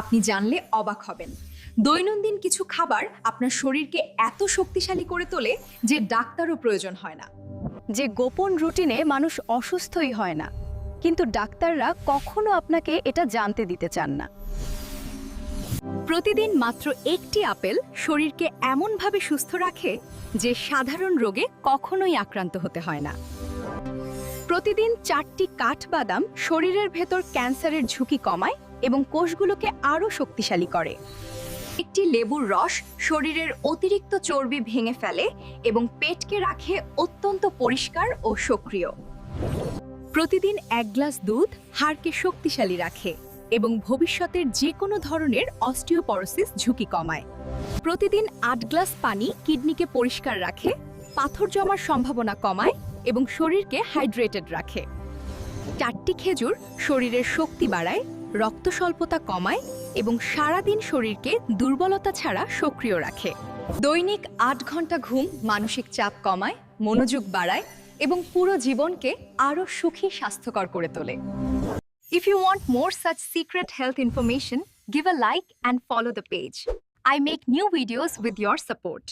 আপনি জানলে অবাক হবেন। দৈনন্দিন কিছু খাবার আপনার শরীরকে এত শক্তিশালী করে তোলে যে ডাক্তারও প্রয়োজন হয় না। যে গোপন রুটিনে মানুষ অসুস্থই হয় না। কিন্তু ডাক্তাররা কখনো আপনাকে এটা জানতে দিতে চান না। প্রতিদিন মাত্র একটি আপেল শরীরকে এমনভাবে সুস্থ রাখে যে সাধারণ রোগে কখনোই আক্রান্ত হতে হয় না। প্রতিদিন চারটি কাঠবাদাম শরীরের ভেতর ক্যান্সারের ঝুঁকি কমায় এবং কোষগুলোকে আরও শক্তিশালী করে। একটি লেবুর রস শরীরের অতিরিক্ত চর্বি ভেঙে ফেলে এবং পেটকে রাখে অত্যন্ত পরিষ্কার ও সক্রিয়। প্রতিদিন এক গ্লাস দুধ হাড়কে শক্তিশালী রাখে এবং ভবিষ্যতের যে কোনো ধরনের অস্টিওপরোসিস ঝুঁকি কমায়। প্রতিদিন আট গ্লাস পানি কিডনিকে পরিষ্কার রাখে, পাথর জমার সম্ভাবনা কমায় এবং শরীরকে হাইড্রেটেড রাখে। চারটি খেজুর শরীরের শক্তি বাড়ায় রক্ত স্বল্পতা কমায় এবং সারাদিন শরীরকে দুর্বলতা ছাড়া সক্রিয় রাখে। দৈনিক আট ঘণ্টা ঘুম মানসিক চাপ কমায়, মনোযোগ বাড়ায় এবং পুরো জীবনকে আরও সুখী, স্বাস্থ্যকর করে তোলে। If you want more such secret health information give a like and follow the page I make new videos with your support